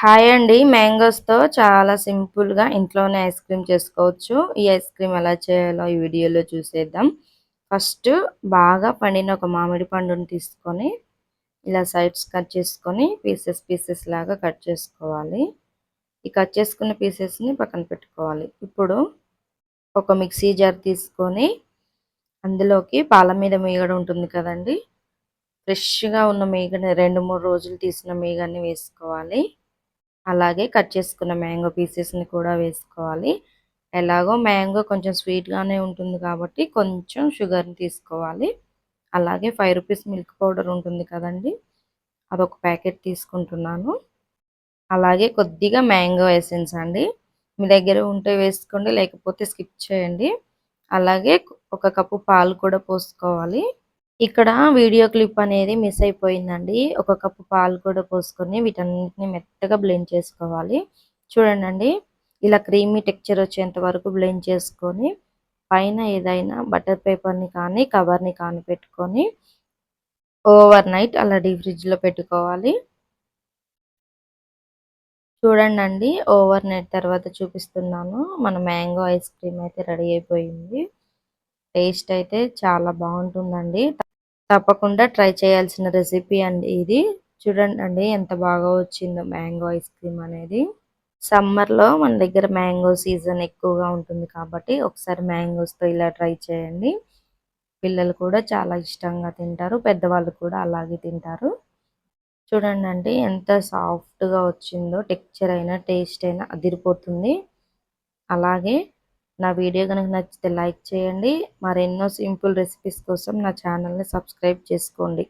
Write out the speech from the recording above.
Hi అండి. మ్యాంగోస్తో చాలా సింపుల్గా ఇంట్లోనే ఐస్ క్రీమ్ చేసుకోవచ్చు. ఈ ఐస్ క్రీమ్ ఎలా చేయాలో ఈ వీడియోలో చూసేద్దాం. ఫస్ట్ బాగా పండిన ఒక మామిడి పండుని తీసుకొని ఇలా సైడ్స్ కట్ చేసుకొని పీసెస్ పీసెస్ లాగా కట్ చేసుకోవాలి. ఈ కట్ చేసుకున్న పీసెస్ని పక్కన పెట్టుకోవాలి. ఇప్పుడు ఒక మిక్సీ జార్ తీసుకొని అందులోకి పాల మీద మీగడ ఉంటుంది కదండి. ఫ్రెష్గా ఉన్న మీగని రెండు మూడు రోజులు తీసిన మీగని వేసుకోవాలి. అలాగే కట్ చేసుకున్న మ్యాంగో పీసెస్ని కూడా వేసుకోవాలి. ఎలాగో మ్యాంగో కొంచెం స్వీట్గానే ఉంటుంది కాబట్టి కొంచెం షుగర్ని తీసుకోవాలి. అలాగే ఫైవ్ రూపీస్ మిల్క్ పౌడర్ ఉంటుంది కదండి అదొక ప్యాకెట్ తీసుకుంటున్నాను. అలాగే కొద్దిగా మ్యాంగో ఎసెన్స్ అండి మీ దగ్గర ఉంటే వేసుకోండి లేకపోతే స్కిప్ చేయండి. అలాగే ఒక కప్పు పాలు కూడా పోసుకోవాలి. ఇక్కడ వీడియో క్లిప్ అనేది మిస్ అయిపోయిందండి. ఒక కప్పు పాలు కూడా పోసుకొని వీటన్నిటిని మెత్తగా బ్లెండ్ చేసుకోవాలి. చూడండి ఇలా క్రీమీ టెక్చర్ వచ్చేంత వరకు బ్లెండ్ చేసుకొని పైన ఏదైనా బటర్ పేపర్ని కానీ కవర్ని కానీ పెట్టుకొని ఓవర్ నైట్ అలా డీ ఫ్రిడ్జ్లో పెట్టుకోవాలి. చూడండి ఓవర్ నైట్ తర్వాత చూపిస్తున్నాను. మన మ్యాంగో ఐస్ క్రీమ్ అయితే రెడీ అయిపోయింది. టేస్ట్ అయితే చాలా బాగుంటుందండి. తప్పకుండా ట్రై చేయాల్సిన రెసిపీ అండి ఇది. చూడండి అండి ఎంత బాగా వచ్చిందో మ్యాంగో ఐస్ క్రీమ్ అనేది. సమ్మర్లో మన దగ్గర మ్యాంగో సీజన్ ఎక్కువగా ఉంటుంది కాబట్టి ఒకసారి మ్యాంగోస్తో ఇలా ట్రై చేయండి. పిల్లలు కూడా చాలా ఇష్టంగా తింటారు పెద్దవాళ్ళు కూడా అలాగే తింటారు. చూడండి అండి ఎంత సాఫ్ట్గా వచ్చిందో టెక్చర్ అయినా టేస్ట్ అయినా అదిరిపోతుంది. అలాగే నా వీడియో కనుక నచ్చితే లైక్ చేయండి. మరెన్నో సింపుల్ రెసిపీస్ కోసం నా ఛానల్ని సబ్స్క్రైబ్ చేసుకోండి.